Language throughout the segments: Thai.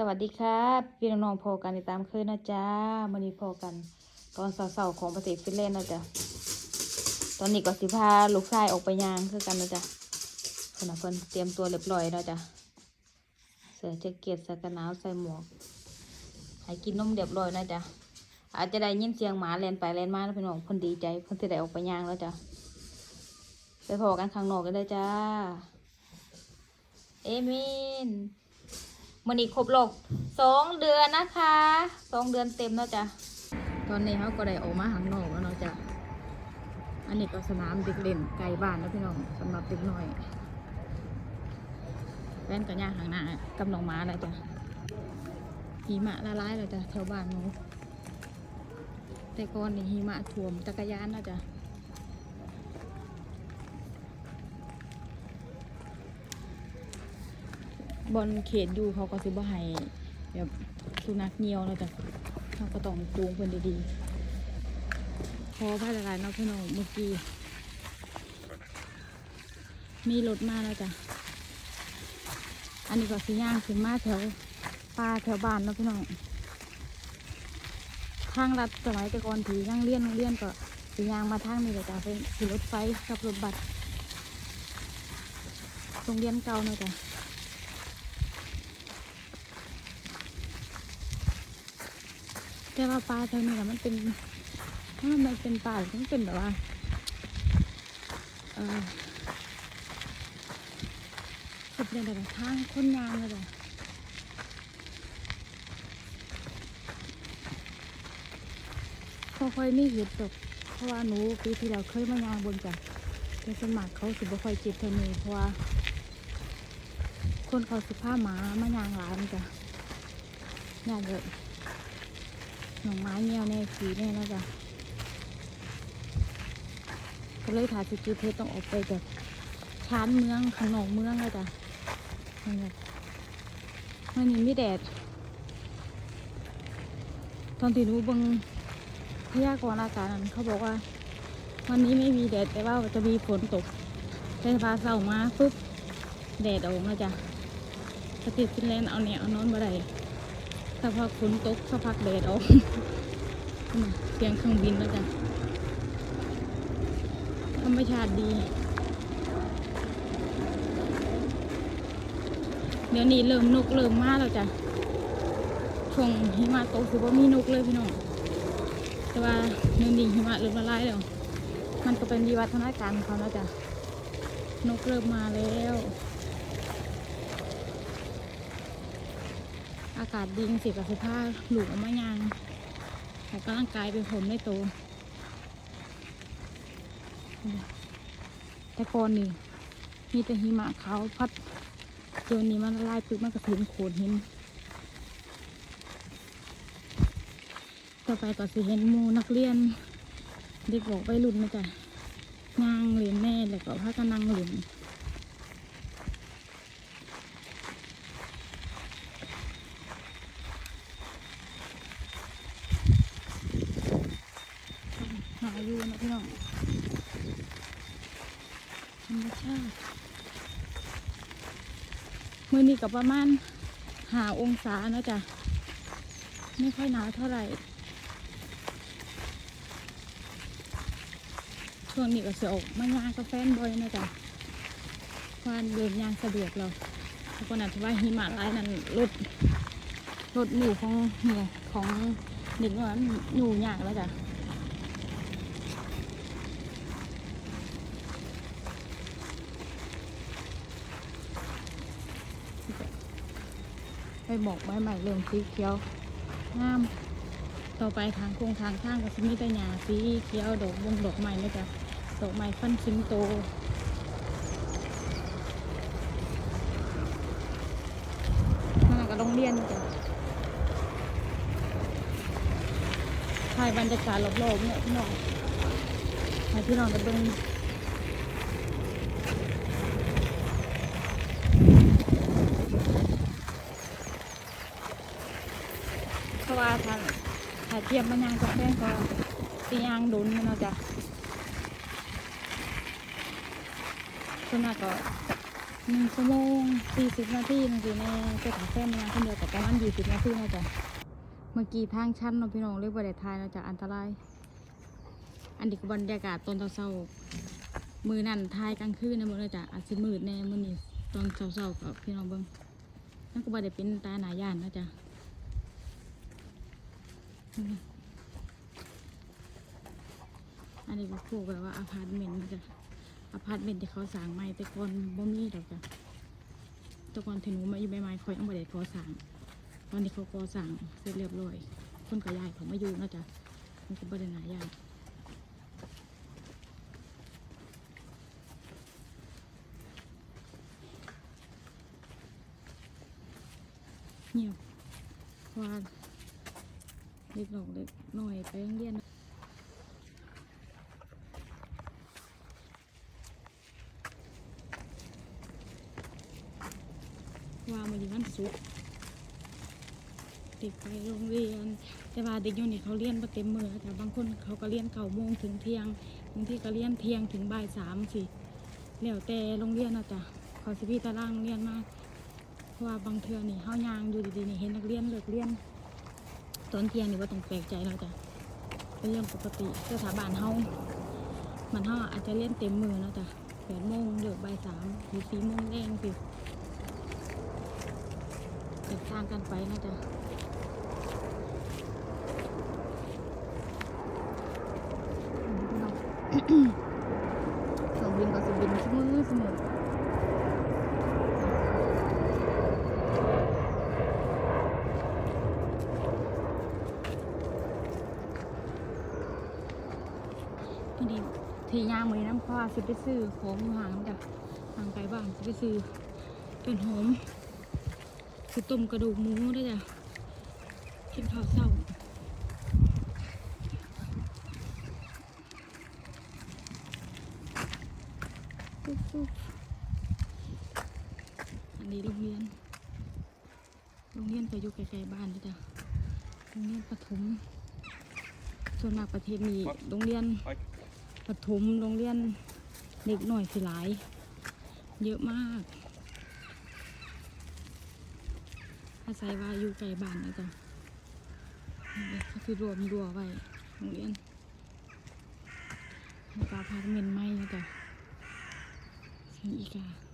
สวัสดีครับพี่น้องๆพอกันในตามคยนนะจ๊ะมันนี้พอกัน ตอนเสาๆของประเทศฟินแลนด์นะจ๊ะตอนนี้ก็สิพาลูกชายออกไปยางคือกันนะจ๊ะขณะเพิ่นเตรียมตัวเรียบร้อยแล้วจ้ะเสื้อแจ็คเก็ตใส่กันหนาวใส่หมวกให้กินนมเรียบร้อยนะจ๊ะอาจจะได้ยินเสียงหมาแลนไปแลนมาพี่น้องเพิ่นดีใจเพิ่นจะได้ออกไปยางแล้วจ้ะไปพอกันข้างนอกกันเลยจ้าเอเมน มันอีกครบโลกสองเดือนนะคะสองเดือนเต็มแล้วจ้ะตอนนี้เขาก็ได้ออกมาข้างนอกแล้วเนาะจ้ะอันนี้ก็สนามเด็กเล่นไกลบ้านนะพี่น้องสำหรับเด็กน้อยแว่นกับย่าข้างหน้ากับน้องม้าแล้วจ้ะหิมะละลายแล้วจ้ะแถวบ้านหนูแต่ก่อนนี่หิมะท่วมจักรยานแล้วจ้ะ บอลเขตอยู่เขาก็สิบ่ให้แบบสุนัขเงียวเนาะจ้ะเขาก็ต้องจูงเพิ่นดีๆพอพาละลายเนาะพี่น้องเมื่อกี้มีรถมาแล้วจ้ะ อันนี้ก็สิย่างขึ้นมาแถวป่าแถวบ้านเนาะพี่น้อง ทางลัดสมัยแต่ก่อนถีย่างเลี้ยนโรงเลี้ยนก็สิย่างมาทางนี้เลยจ้ะเป็นรถไฟกับรถบัสโรงเรียนเก่าเนาะจ้ะ แต่ว่าปลาแถวนี้อะมันเป็นถ้ามันเป็นปลาหรือมันเป็นแบบว่าเออสุดเลยแบบทางคนยางเลยแบบค่อยๆไม่เห็ดดอกเพราะว่าหนูปีที่แล้วเคยมายางบนจ้ะแต่สมัครเขาสิบ่ค่อยเจ็บเท่านี้เพราะว่า คนเขาสิผ้าหมามายางหลายมันจ้ะยากเยอะ หนองไม้เงี้ยวแน่ขีแน่นะจ๊ะก็เลยถ่ายสกิลเพชรต้องออกไปจากชานเมืองขนอกเมืองเลยจ้ะนี่แหละมันนี้มีแดด ตอนที่รู้บังพยากรณ์อากาศนั้นเขาบอกว่า วันนี้ไม่มีแดดแต่ว่าจะมีฝนตกแต่พาเสามาปุ๊บแดดออกมาจ้ะประเทศฟินแลนด์เอาเนี่ยเอานอนมาได้ สักพักฝนตกสักพักแดดออกเสียงเครื่องบินแล้วจ้ะธรรมชาติดี เดี๋ยวนี้เริ่มนกเริ่มมาแล้วจ้ะช่วงหิมะตกคือว่ามีนกเลยพี่น้องแต่ว่าเดี๋ยวนี้หิมะเริ่มละลายแล้วมันก็เป็นวิวัฒนาการของเขาแล้วจ้ะนกเริ่มมาแล้ว อากาศดีสิกับสภาพหลูกออกมายางออกกำลังกายเป็นผมได้โตแต่ก่อนนี่มีแต่หิมะเขาพัดเดี๋ยวนี้มันละลายปึ๊บมันก็ถึงโขดหินต่อไปก็สิเห็นมูนักเรียน เด็กบอกไปรุ่นนะจ๊ะนางเรียนแม่แล้วก็พากันนั่งเรียนาอยู่นะพี่น้องธรรมชาติมือนี้กับประมาณหาองศานะจ๊ะ ไม่ค่อยหนาวเท่าไหร่ ช่วงนี้ก็จะออกมายางกาแฟนบ่อยนะจ๊ะควานเดินยางสะดวกเราทุกคนอาจจะว่าหิมะร้ายนั้นรถรถหนูของหนูของเด็กน้อยหนูยากแล้วจ้ะ ไปบอกใบใหม่เริ่มสีเขียวงาม ต่อไปทางโครงทางข้างก็จะมีแต่หญ้าสีเขียวดอกบงดอกไม้นะจ๊ะดอกไม้ฟันสิงโตนั่นก็โรงเรียนจ๊ะถ่ายบรรยากาศรอบๆเนี่ยพี่น้องให้พี่น้องกันเบิ่งเพราะว่าทางถ้า เทียมมันยางกับแป้งก็ตียางดุนเนาะจ๊ะส่วนมากก็หนึ่งชั่วโมงสี่สิบนาทีนั่นสิแน่เจ้าของแฟนมาคนเดียวแต่ประมาณยี่สิบนาทีนะจ๊ะเมื่อกี้ทางชั้นเนาะพี่น้องเรียกว่าได้ทายนะจ๊ะอันตราย อันนี้ก็บรรยากาศตอนเช้าๆมือนั่นทายกลางคืนนะมือนะจ๊ะอาจสิมืดแน่มือนี้ตอนเช้าๆกับพี่น้องเบิ่งนั่นก็บ่ได้เป็นตาหนาย่านนะจ๊ะ อันนี้ก็คู่แบบว่าอพาร์ตเมนต์นะจ๊ะอพาร์ตเมนต์ที่เขาสร้างใหม่แต่ก่อนบ่มีดอกจ้ะแต่ก่อนที่หนูมาอยู่ใหม่ๆคอยยังบ่ได้ก่อสร้าง ตอนนี้เขาก่อสร้างเสร็จเรียบร้อย คนก็ยายเขามาอยู่นะจ้ะมันก็บ่ได้หนายากเงียบเพราะว่า เด็กหลอกเด็กหน่อยไปโรงเรียนว่ามันอยู่วันศุกร์เด็กไปโรงเรียน แต่ว่าเด็กอยู่นี่เขาเรียนประเต็มมือแต่บางคนเขาก็เรียนเก้าโมงถึงเที่ยงบางทีก็เรียนเที่ยงถึงบ่ายสามสิแล้วแต่โรงเรียนนะจ๊ะเขาสิพี่ตารางเรียนมากเพราะว่าบางเทือนี่เฮายางอยู่ดีๆนี่เห็นนักเรียนเลิกเรียน ตอนเที่ยงนี่ว่าต้องแปลกใจแล้วจ้ะเป็นเรื่องปกติสถาบันเฮามันเฮาอาจจะเรียนเต็มมือแล้วจ้ะแปดโมงเลิกบ่ายสามหรือสี่โมงแรงสิแตกต่างกันไปนะจ๊ะเครื่องบินก็สิบินเสมอเสมอ ดีที่ยางมือน้ำเพราะว่าสิไปซื้อของห่างจ้ะห่างไกลบ้านสิไปซื้อเป็นหอมคือต้มกระดูกหมูได้วยจ้ะกินข้าวเศร้าอันนี้โรงเรียน โรงเรียนก็อยู่ไกลๆบ้านเลยจ้ะโรงเรียนประถมส่วนมากประเทศนี้โรงเรียน ปฐมโรงเรียนเด็กหน่อยสิหลาย เยอะมาก อาศัยว่าอยู่ไกลบ้านนะจ๊ะนี่เขาคือรวมรัวไว้โรงเรียนปลาพาร์ทเมนต์ใหม่นะจ๊ะเสียงอีกา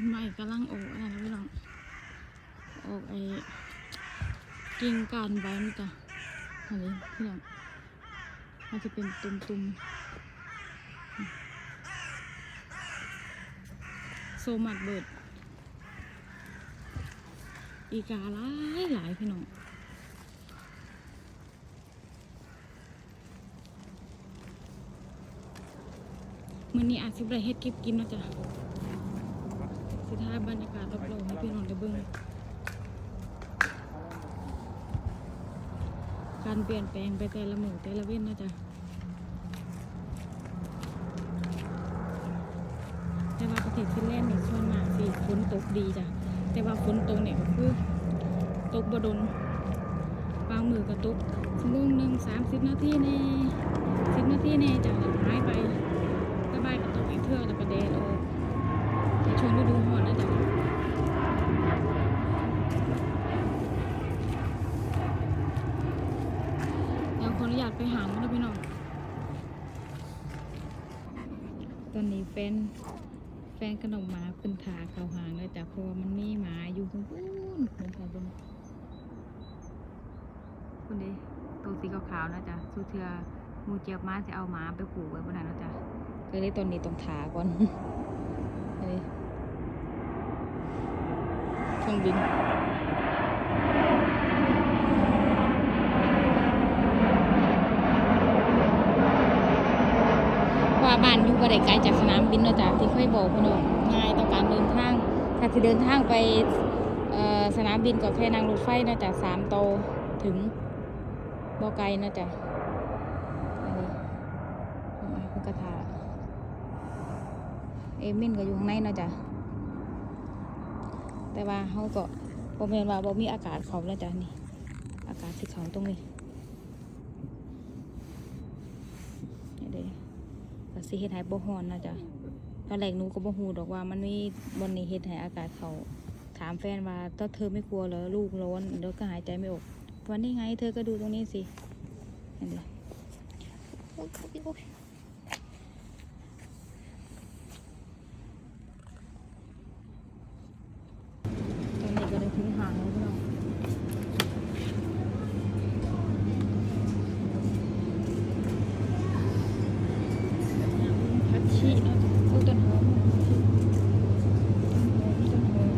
ต้นไม้กำลังออกอะไรนะพี่น้องออกไอ้กิ่งก้านใบนี่จ้ะอันนี้พี่น้องมันจะเป็นตุ่มๆโซมัดเบิด อีกาหลายหลายพี่น้องมื้อนี้อาจสิบ่ได้เฮ็ดเก็บกินเนาะจ้ะ สิถ่ายบรรยากาศรอบๆให้พี่น้องได้เบิ่งการเปลี่ยนแปลงไปแต่ละหมื้อแต่ละเว้นนาะจ้ะแต่ว่าประเทศฟินแลนด์นี่ส่วนมากสิฝนตกดีจ้ะแต่ว่าฝนตกเนี่ยก็คือตกบดนบางมือก็ตกชั่วโมงหนึ่งสามสิบนาทีแน่สิบนาทีแน่จ้ะแล้วหายไป ก็บายกับตกอีกเทื่อแล้วก็แดดออกในช่วงฤดูร้อนนะจ๊ะเดี๋ยวขออนุญาตไปหาแล้วพี่น้อง ตอนนี้แฟนแฟนขนมหมาเป็นถาเขาหางเลยจ้ะเพราะว่ามันมีหมาอยู่ตรงนู้นเดินไปบนคนนี้ตัวสีขาวๆนะจ๊ะสุเทือหมูเจียบมาจะเอาหมาไปผูกไว้บนนั้นนะจ๊ะก็เลยตอนนี้ต้องถาก่อนเฮ้ยเครื่องบิน ว่า บ่ได้ไกลจากสนามบินเนาะจ้ะที่เคยบอกพี่น้องง่ายต่อการเดินทางถ้าจะเดินทางไปสนามบินก็แค่นั่งรถไฟเนาะจ้ะสามโตถึงบอไกลนะจ๊ะอันนี้อืมมันกระทาเอมินก็อยู่ข้างในนะจ๊ะแต่ว่าเขาก็บ่แม่นว่าบ่มีอากาศเขาแล้วจ้ะนี่ อากาศสิเขาตรงนี้เด้ ก็สิเฮ็ดให้บ่ร้อนนะจ๊ะตอนแรกหนูก็บ่ฮู้ดอกว่ามันมีบนนี้เฮ็ดให้อากาศเขาถามแฟนว่าถ้าเธอไม่กลัวเหรอลูกร้อนเดี๋ยวก็หายใจไม่ออกวันนี้ไงเธอก็ดูตรงนี้สิเห็นไหมโอ๊ยโอ๊ยโอ๊ยตอนนี้ก็ได้ถึงหางแล้วพี่น้องผักชีเนาะโอ้ยต้นหอมต้นหอมต้นหอม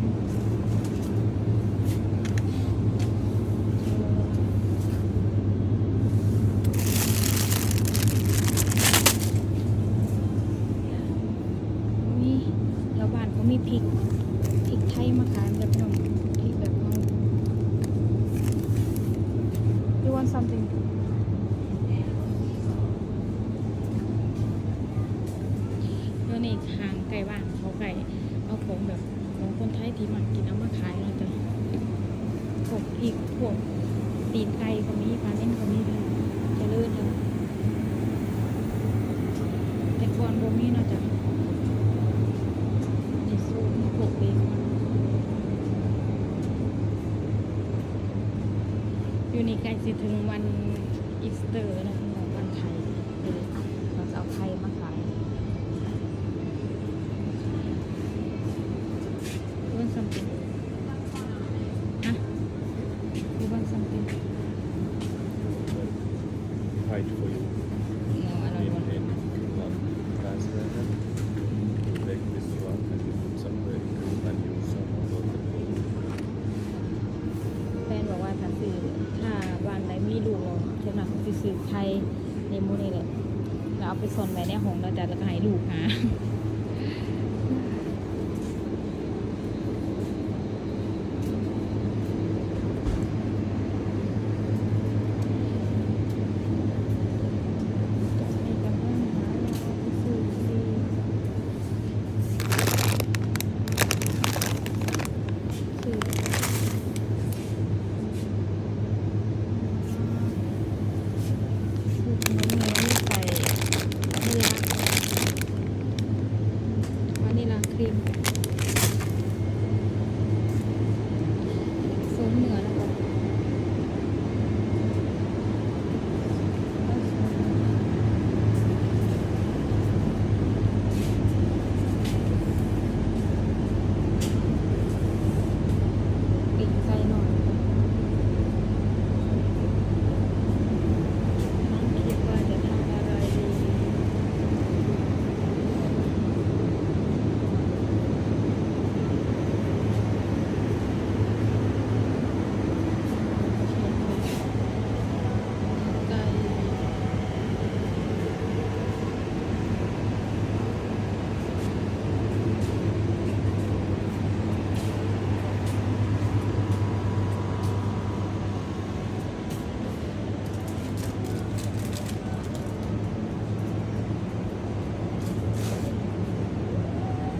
มีแถวบ้านเขามีพริกพริกไทยมาขายแบบน้องพริกแบบเขา You want something เดี๋ยว นี้ห่างไก่บ้านเขาไก่เอาของแบบของคนไทยที่มันกินเอามาขายแล้วจ้ะพวกพริกพวกตีนไก่ก็มีปลาเน่นก็มีจะเลื่อนเลยแต่ก่อนบ่มีเนาะจะมีซูปมีพวกเบคอนอยู่นี่ใกล้สิถึงวันอีสเตอร์แล้วนะวันไข่เลยเราจะเอาไข่มาขายวันซัมติงฮะดูวันซัมติง hide for you. เนาะอะไร In, วัน in one translator. You take this one and you put some very good and use some of the แฟนบอกว่าถ้าซื้อถ้าวันใดมีลูกเราเท่านั้นก็สิซื้อไข่ในหมูนี่แหละแล้วเอาไปซ่อนไว้ในห้องแล้วจะแล้วก็ให้ลูกหานิลาครีมโซนเหนือแล้วก็ปีกไก่หน่อยคิดว่าจะทำอะไรดี ไก่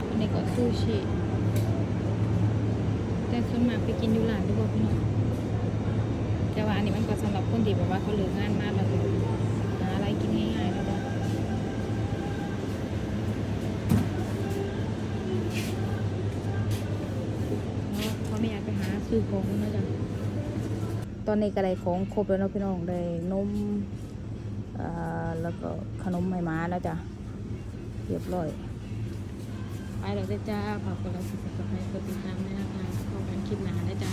อันนี้ก็ซู ชิแต่ส่วนมากไปกินอยู่ร้านดีกว่าพี่น้องแต่ว่าอันนี้มันก็สำหรับคนที่แบบว่าเขาเลิกงานมากแล้วก็หาอะไรกินง่ายๆแล้วก็เขาไม่อยากไปหาซื้อของนะจ๊ะตอนนี้ก็ได้ของครบแล้วเนาะพี่น้องได้นมเอ่อแล้วก็ขนมไหม้าแล้วจ้ะเรียบร้อย ไปแล้วเด้จ้าฝากกดไลค์กดติดตามด้วยนะคะพบกันคลิปหน้านะจ้า